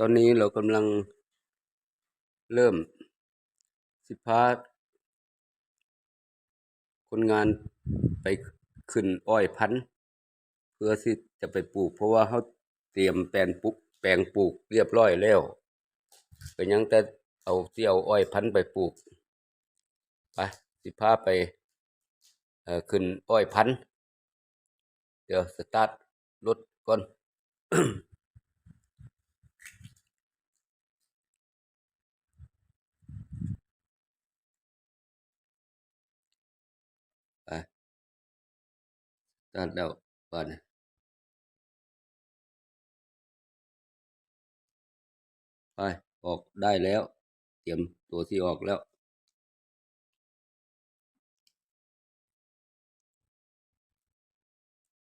ตอนนี้เรากำลังเริ่มสิพาคนงานไปขึ้นอ้อยพันธุ์เพื่อที่จะไปปลูก เพราะว่าเขาเตรียมแปลนปลูกแปลงปลูกเรียบร้อยแล้วก็ยังแต่เอาที่เอาอ้อยพันธุ์ไปปลูกไปสิพาไปเอ่อขึ้นอ้อยพันธุ์เดี๋ยวสตาร์ทรถก่อน ไป ตัดแล้วก่อนไปออกได้แล้ว เตรียมตัวที่ออกแล้ว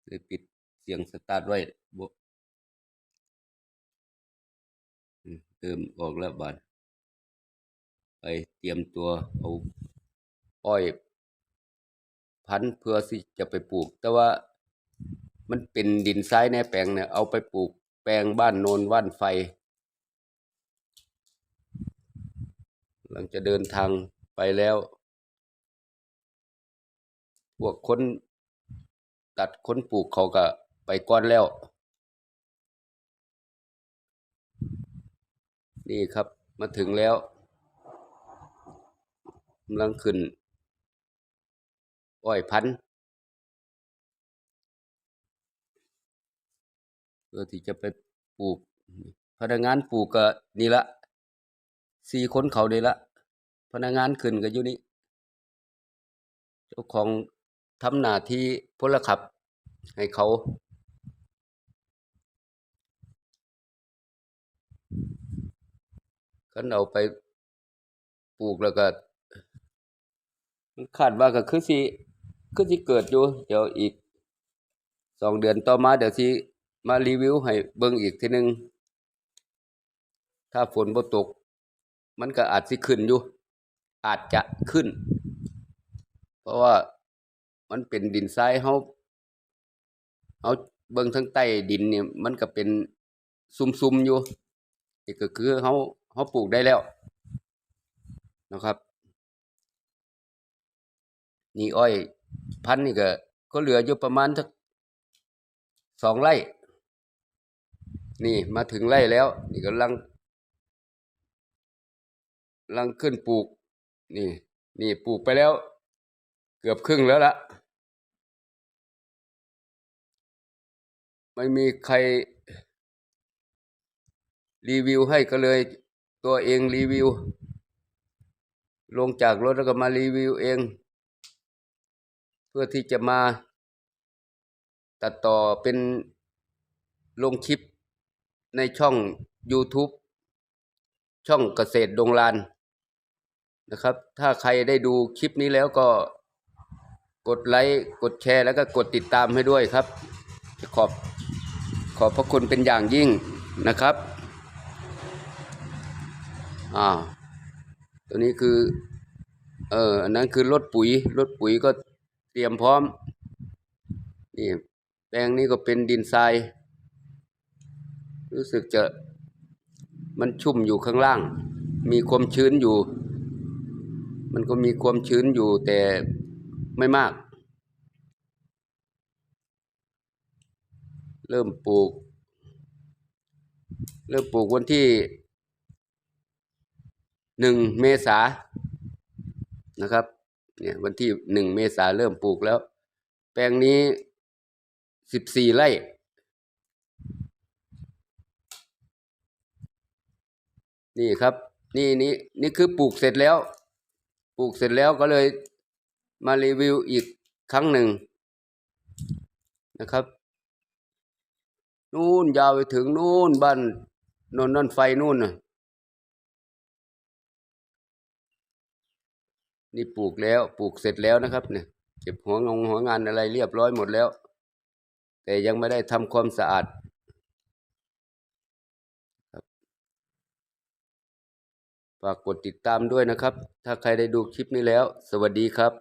เลยปิดเสียงสตาร์ทไว้บเริ่มออกแล้วบานไปเตรียมตัวเอาอ้อย พันธุ์เพื่อที่จะไปปลูก แต่ว่ามันเป็นดินทรายในแปลงเนี่ยเอาไปปลูกแปลงบ้านโนนว่านไฟ หลังจะเดินทางไปแล้ว พวกคนตัดคนปลูกเขาก็ไปก่อนแล้ว นี่ครับมาถึงแล้วกำลังขึ้น อ้อยพันเพื่อที่จะไปปลูก พนักงานปลูกก็นี่ละสี่คนเขานี่ละพนักงานขึ้นก็อยู่นี่เจ้าของทำหน้าที่พลขับให้เขาคันเอาไปปลูกแล้วก็มันคาดว่าก็คือสิ คือสิเกิดอยู่ เดี๋ยวอีกสองเดือนต่อมาเดี๋ยวสิมารีวิวให้เบิ่งอีกทีหนึงถ้าฝนบ่ตก มันก็อาจสิขึ้นอยู่ อาจจะขึ้น เพราะว่ามันเป็นดินทรายเฮาเฮาเบิ่งทางใต้ดินเนี่ยมันก็เป็นซุ่มๆอยู่นี่ก็คือเฮาเฮาปลูกได้แล้วนะครับ นี่อ้อย พันนี่ก็ก็เหลืออยู่ประมาณสักสองไร่ นี่มาถึงไร่แล้ว นี่กำลังลังขึ้นปลูก นี่ นี่ปลูกไปแล้ว เกือบครึ่งแล้วละไม่มีใคร รีวิวให้ก็เลย ตัวเองรีวิว ลงจากรถแล้วก็มารีวิวเอง เพื่อที่จะมาตัดต่อเป็นลงคลิปในช่อง YouTube ช่องเกษตรดงลานนะครับ ถ้าใครได้ดูคลิปนี้แล้วก็กดไลค์กดแชร์แล้วก็กดติดตามให้ด้วยครับ ขอบขอบพระคุณเป็นอย่างยิ่งนะครับอ่าตัวนี้คือ เอออันนั้นคือรถปุ๋ยรถปุ๋ยก็ เตรียมพร้อม นี่แปลงนี้ก็เป็นดินทราย รู้สึกจะมันชุ่มอยู่ข้างล่าง มีความชื้นอยู่ มันก็มีความชื้นอยู่แต่ไม่มาก เริ่มปลูก เริ่มปลูกวันที่หนึ่งเมษานะครับ เนี่ยวันที่หนึ่งเมษาเริ่มปลูกแล้ว แปลงนี้สิบสี่ไร่นี่ครับ นี่นี่นี่คือปลูกเสร็จแล้ว ปลูกเสร็จแล้วก็เลยมารีวิวอีกครั้งหนึ่งนะครับนู่นยาวไปถึงนู่นบ้านนนนั่นไฟนู่นน่ะ นี่ปลูกแล้วปลูกเสร็จแล้วนะครับ เนี่ยเก็บหัวงงหัวงานอะไรเรียบร้อยหมดแล้ว แต่ยังไม่ได้ทำความสะอาดฝากกดติดตามด้วยนะครับ ถ้าใครได้ดูคลิปนี้แล้ว สวัสดีครับ